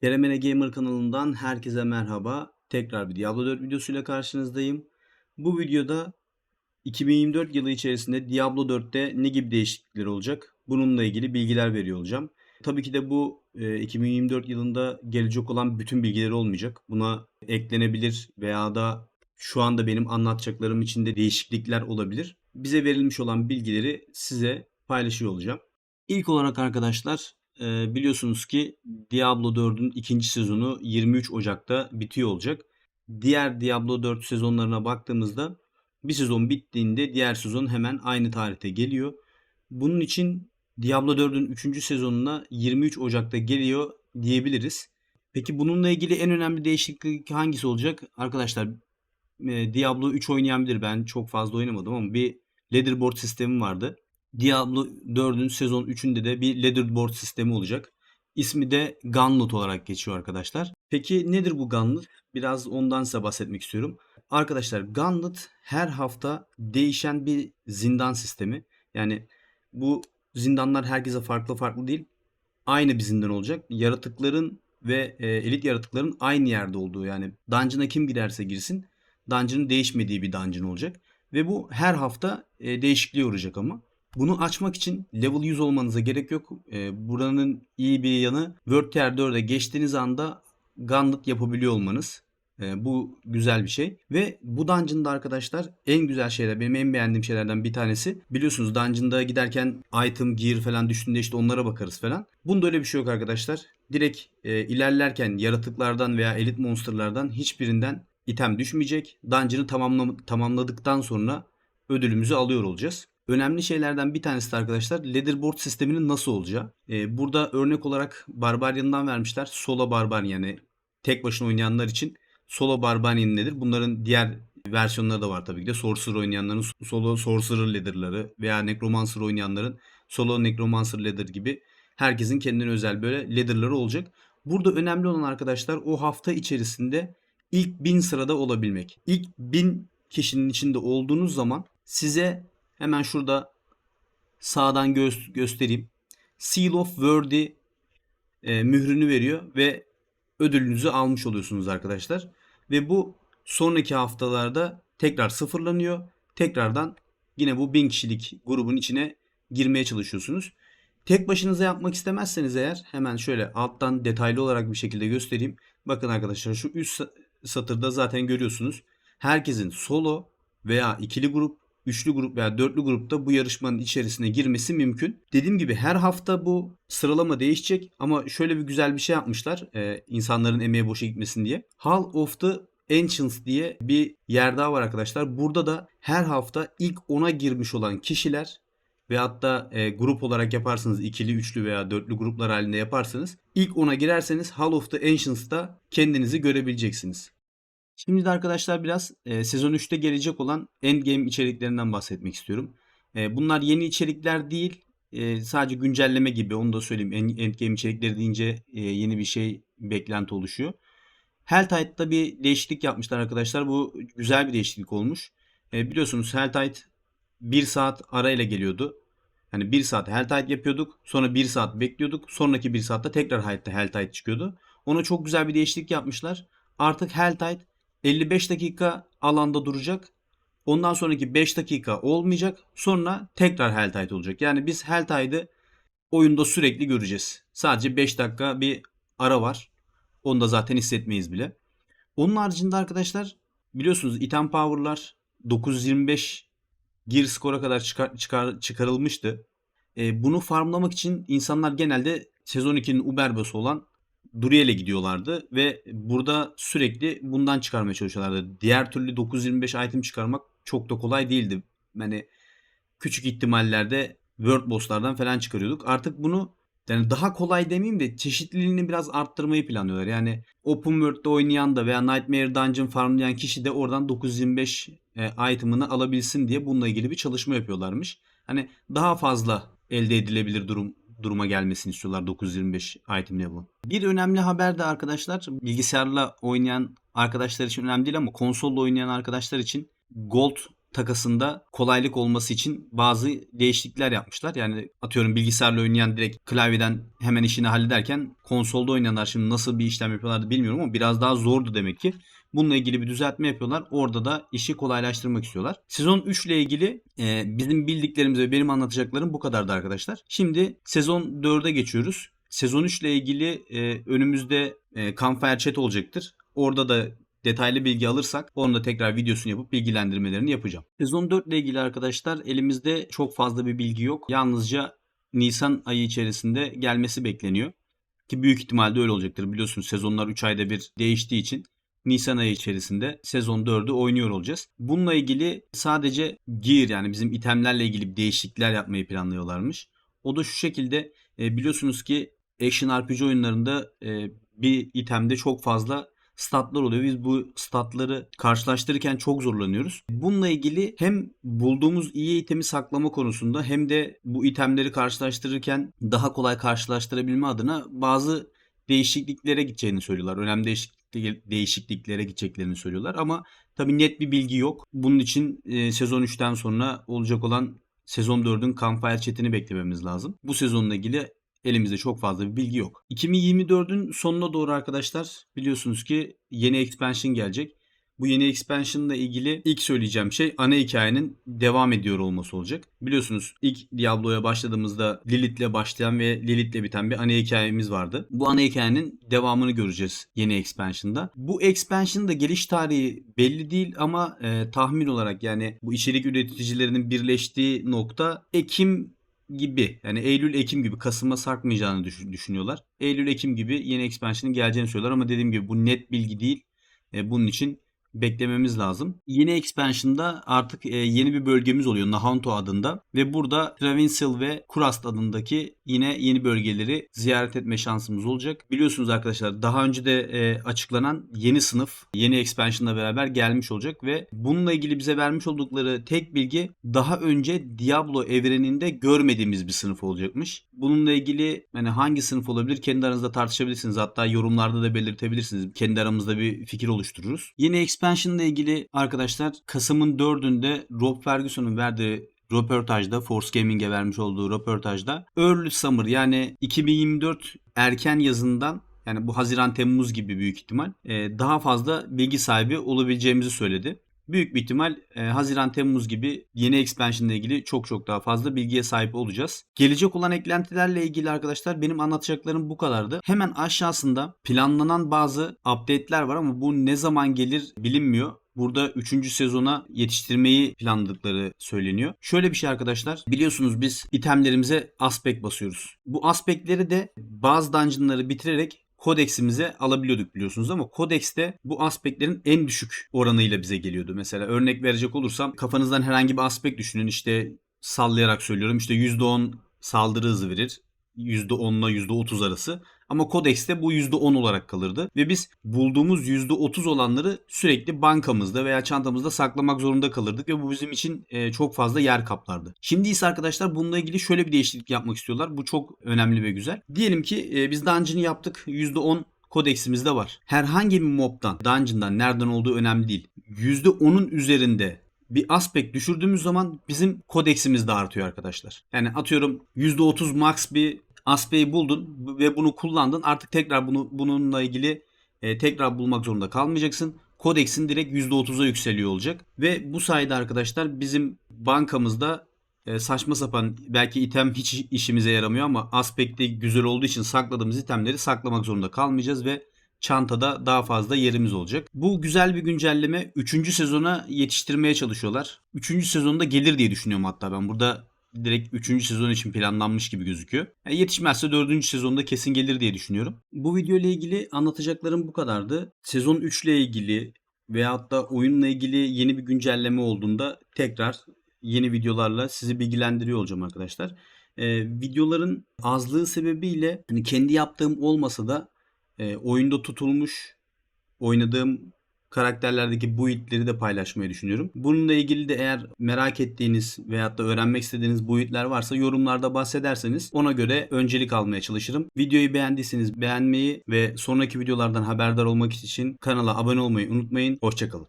Keremene Gamer kanalından herkese merhaba. Tekrar bir Diablo 4 videosuyla karşınızdayım. Bu videoda 2024 yılı içerisinde Diablo 4'te ne gibi değişiklikler olacak? Bununla ilgili bilgiler veriyor olacağım. Tabii ki de bu e, 2024 yılında gelecek olan bütün bilgileri olmayacak. Buna eklenebilir veya da şu anda benim anlatacaklarım içinde değişiklikler olabilir. Bize verilmiş olan bilgileri size paylaşıyor olacağım. İlk olarak arkadaşlar e, biliyorsunuz ki Diablo 4'ün ikinci sezonu 23 Ocak'ta bitiyor olacak. Diğer Diablo 4 sezonlarına baktığımızda bir sezon bittiğinde diğer sezon hemen aynı tarihte geliyor. Bunun için Diablo 4'ün 3. sezonuna 23 Ocak'ta geliyor diyebiliriz. Peki bununla ilgili en önemli değişiklik hangisi olacak? Arkadaşlar e, Diablo 3 oynayan bilir. Ben çok fazla oynamadım ama bir leaderboard sistemi vardı. Diablo 4'ün sezon 3'ünde de bir leaderboard sistemi olacak. İsmi de Gauntlet olarak geçiyor arkadaşlar. Peki nedir bu Gauntlet? Biraz ondan size bahsetmek istiyorum. Arkadaşlar Gauntlet her hafta değişen bir zindan sistemi. Yani bu zindanlar herkese farklı farklı değil. Aynı bir zindan olacak. Yaratıkların ve e, elit yaratıkların aynı yerde olduğu yani dungeon'a kim girerse girsin dungeon'ın değişmediği bir dungeon olacak. Ve bu her hafta e, değişikliğe uğrayacak ama. Bunu açmak için level 100 olmanıza gerek yok. E, buranın iyi bir yanı World Tier 4'e geçtiğiniz anda Gauntlet yapabiliyor olmanız. E, bu güzel bir şey. Ve bu dungeon'da arkadaşlar en güzel şeyler, benim en beğendiğim şeylerden bir tanesi. Biliyorsunuz dungeon'da giderken item, gear falan düştüğünde işte onlara bakarız falan. Bunda öyle bir şey yok arkadaşlar. Direkt e, ilerlerken yaratıklardan veya elit monsterlardan hiçbirinden item düşmeyecek. Dungeon'ı tamamla, tamamladıktan sonra ödülümüzü alıyor olacağız. Önemli şeylerden bir tanesi de arkadaşlar leaderboard sisteminin nasıl olacağı. Ee, burada örnek olarak Barbarian'dan vermişler. Solo Barbarian yani tek başına oynayanlar için Solo Barbarian nedir? Bunların diğer versiyonları da var tabii ki de. Sorcerer oynayanların Solo Sorcerer Leader'ları veya Necromancer oynayanların Solo Necromancer Leader gibi herkesin kendine özel böyle leader'ları olacak. Burada önemli olan arkadaşlar o hafta içerisinde ilk 1000 sırada olabilmek. İlk 1000 kişinin içinde olduğunuz zaman size hemen şurada sağdan gö- göstereyim. Seal of Worthy e, mührünü veriyor ve ödülünüzü almış oluyorsunuz arkadaşlar. Ve bu sonraki haftalarda tekrar sıfırlanıyor. Tekrardan yine bu 1000 kişilik grubun içine girmeye çalışıyorsunuz. Tek başınıza yapmak istemezseniz eğer hemen şöyle alttan detaylı olarak bir şekilde göstereyim. Bakın arkadaşlar şu üst satırda zaten görüyorsunuz. Herkesin solo veya ikili grup, üçlü grup veya dörtlü grupta bu yarışmanın içerisine girmesi mümkün. Dediğim gibi her hafta bu sıralama değişecek ama şöyle bir güzel bir şey yapmışlar e, insanların emeği boşa gitmesin diye. Hall of the Ancients diye bir yer daha var arkadaşlar. Burada da her hafta ilk 10'a girmiş olan kişiler ve hatta e, grup olarak yaparsınız ikili, üçlü veya dörtlü gruplar halinde yaparsanız ilk 10'a girerseniz Hall of the Ancients'ta kendinizi görebileceksiniz. Şimdi de arkadaşlar biraz e, sezon 3'te gelecek olan Endgame içeriklerinden bahsetmek istiyorum. E, bunlar yeni içerikler değil. E, sadece güncelleme gibi onu da söyleyeyim. End, Endgame içerikleri deyince e, yeni bir şey beklenti oluşuyor. Helltide'da bir değişiklik yapmışlar arkadaşlar. Bu güzel bir değişiklik olmuş. E, biliyorsunuz Helltide 1 saat arayla geliyordu. Hani 1 saat Helltide yapıyorduk. Sonra 1 saat bekliyorduk. Sonraki 1 saatte tekrar Helltide çıkıyordu. Ona çok güzel bir değişiklik yapmışlar. Artık Helltide 55 dakika alanda duracak. Ondan sonraki 5 dakika olmayacak. Sonra tekrar Helltide olacak. Yani biz Helltide'ı oyunda sürekli göreceğiz. Sadece 5 dakika bir ara var. Onu da zaten hissetmeyiz bile. Onun haricinde arkadaşlar biliyorsunuz item power'lar 925 gear score'a kadar çıkar, çıkar, çıkarılmıştı. E, bunu farmlamak için insanlar genelde sezon 2'nin Uberbası olan Duriel'e gidiyorlardı ve burada sürekli bundan çıkarmaya çalışıyorlardı. Diğer türlü 925 item çıkarmak çok da kolay değildi. Yani küçük ihtimallerde World Boss'lardan falan çıkarıyorduk. Artık bunu yani daha kolay demeyeyim de çeşitliliğini biraz arttırmayı planlıyorlar. Yani Open World'de oynayan da veya Nightmare Dungeon farmlayan kişi de oradan 925 e, item'ını alabilsin diye bununla ilgili bir çalışma yapıyorlarmış. Hani daha fazla elde edilebilir durum duruma gelmesini istiyorlar 925 item level'ın. Bir önemli haber de arkadaşlar bilgisayarla oynayan arkadaşlar için önemli değil ama konsolla oynayan arkadaşlar için Gold takasında kolaylık olması için bazı değişiklikler yapmışlar. Yani atıyorum bilgisayarla oynayan direkt klavyeden hemen işini hallederken konsolda oynayanlar şimdi nasıl bir işlem yapıyorlardı bilmiyorum ama biraz daha zordu demek ki. Bununla ilgili bir düzeltme yapıyorlar. Orada da işi kolaylaştırmak istiyorlar. Sezon 3 ile ilgili e, bizim bildiklerimiz ve benim anlatacaklarım bu kadardı arkadaşlar. Şimdi sezon 4'e geçiyoruz. Sezon 3 ile ilgili e, önümüzde e, Campfire Chat olacaktır. Orada da detaylı bilgi alırsak onu da tekrar videosunu yapıp bilgilendirmelerini yapacağım. Sezon 4 ile ilgili arkadaşlar elimizde çok fazla bir bilgi yok. Yalnızca Nisan ayı içerisinde gelmesi bekleniyor. Ki büyük ihtimalle öyle olacaktır. Biliyorsunuz sezonlar 3 ayda bir değiştiği için Nisan ayı içerisinde sezon 4'ü oynuyor olacağız. Bununla ilgili sadece gear yani bizim itemlerle ilgili değişiklikler yapmayı planlıyorlarmış. O da şu şekilde e, biliyorsunuz ki action RPG oyunlarında e, bir itemde çok fazla statlar oluyor. Biz bu statları karşılaştırırken çok zorlanıyoruz. Bununla ilgili hem bulduğumuz iyi itemi saklama konusunda hem de bu itemleri karşılaştırırken daha kolay karşılaştırabilme adına bazı değişikliklere gideceğini söylüyorlar. Önemli değişiklik, değişikliklere gideceklerini söylüyorlar ama tabii net bir bilgi yok. Bunun için e, sezon 3'ten sonra olacak olan sezon 4'ün Campfire chatini beklememiz lazım. Bu sezonla ilgili elimizde çok fazla bir bilgi yok. 2024'ün sonuna doğru arkadaşlar biliyorsunuz ki yeni expansion gelecek. Bu yeni expansion ile ilgili ilk söyleyeceğim şey ana hikayenin devam ediyor olması olacak. Biliyorsunuz ilk Diablo'ya başladığımızda Lilith'le başlayan ve Lilith'le biten bir ana hikayemiz vardı. Bu ana hikayenin devamını göreceğiz yeni expansion'da. Bu expansion'da geliş tarihi belli değil ama e, tahmin olarak yani bu içerik üreticilerinin birleştiği nokta Ekim gibi yani Eylül Ekim gibi Kasım'a sarkmayacağını düşün- düşünüyorlar. Eylül Ekim gibi yeni expansion'ın geleceğini söylüyorlar ama dediğim gibi bu net bilgi değil. E, bunun için beklememiz lazım. Yeni expansion'da artık e, yeni bir bölgemiz oluyor Nahonto adında ve burada Travinsil ve Kurast adındaki yine yeni bölgeleri ziyaret etme şansımız olacak. Biliyorsunuz arkadaşlar daha önce de e, açıklanan yeni sınıf yeni expansion'la beraber gelmiş olacak ve bununla ilgili bize vermiş oldukları tek bilgi daha önce Diablo evreninde görmediğimiz bir sınıf olacakmış. Bununla ilgili hani hangi sınıf olabilir kendi aranızda tartışabilirsiniz. Hatta yorumlarda da belirtebilirsiniz. Kendi aramızda bir fikir oluştururuz. Yeni expansion ile ilgili arkadaşlar Kasım'ın 4'ünde Rob Ferguson'un verdiği röportajda Force Gaming'e vermiş olduğu röportajda Early Summer yani 2024 erken yazından yani bu Haziran Temmuz gibi büyük ihtimal e, daha fazla bilgi sahibi olabileceğimizi söyledi. Büyük bir ihtimal e, Haziran Temmuz gibi yeni expansion ile ilgili çok çok daha fazla bilgiye sahip olacağız. Gelecek olan eklentilerle ilgili arkadaşlar benim anlatacaklarım bu kadardı. Hemen aşağısında planlanan bazı update'ler var ama bu ne zaman gelir bilinmiyor. Burada 3. sezona yetiştirmeyi planladıkları söyleniyor. Şöyle bir şey arkadaşlar. Biliyorsunuz biz itemlerimize aspect basıyoruz. Bu aspektleri de bazı dungeonları bitirerek kodeksimize alabiliyorduk biliyorsunuz ama kodekste bu aspektlerin en düşük oranıyla bize geliyordu. Mesela örnek verecek olursam kafanızdan herhangi bir aspekt düşünün işte sallayarak söylüyorum işte %10 saldırı hızı verir. %10 ile %30 arası. Ama kodekste bu %10 olarak kalırdı. Ve biz bulduğumuz %30 olanları sürekli bankamızda veya çantamızda saklamak zorunda kalırdık. Ve bu bizim için e, çok fazla yer kaplardı. Şimdi ise arkadaşlar bununla ilgili şöyle bir değişiklik yapmak istiyorlar. Bu çok önemli ve güzel. Diyelim ki e, biz dungeon'ı yaptık. %10 kodeksimizde var. Herhangi bir mob'dan, dungeon'dan nereden olduğu önemli değil. %10'un üzerinde bir aspekt düşürdüğümüz zaman bizim kodeksimiz de artıyor arkadaşlar. Yani atıyorum %30 max bir aspekti buldun ve bunu kullandın. Artık tekrar bunu bununla ilgili e, tekrar bulmak zorunda kalmayacaksın. Kodeksin direkt %30'a yükseliyor olacak. Ve bu sayede arkadaşlar bizim bankamızda e, saçma sapan belki item hiç işimize yaramıyor ama aspekti güzel olduğu için sakladığımız itemleri saklamak zorunda kalmayacağız ve çantada daha fazla yerimiz olacak. Bu güzel bir güncelleme. 3. sezona yetiştirmeye çalışıyorlar. 3. sezonda gelir diye düşünüyorum hatta ben. Burada direkt 3. sezon için planlanmış gibi gözüküyor. Yani yetişmezse 4. sezonda kesin gelir diye düşünüyorum. Bu video ile ilgili anlatacaklarım bu kadardı. Sezon 3 ile ilgili veyahut da oyunla ilgili yeni bir güncelleme olduğunda tekrar yeni videolarla sizi bilgilendiriyor olacağım arkadaşlar. Ee, videoların azlığı sebebiyle hani kendi yaptığım olmasa da e, oyunda tutulmuş oynadığım karakterlerdeki build'leri de paylaşmayı düşünüyorum. Bununla ilgili de eğer merak ettiğiniz veyahut da öğrenmek istediğiniz build'ler varsa yorumlarda bahsederseniz ona göre öncelik almaya çalışırım. Videoyu beğendiyseniz beğenmeyi ve sonraki videolardan haberdar olmak için kanala abone olmayı unutmayın. Hoşçakalın.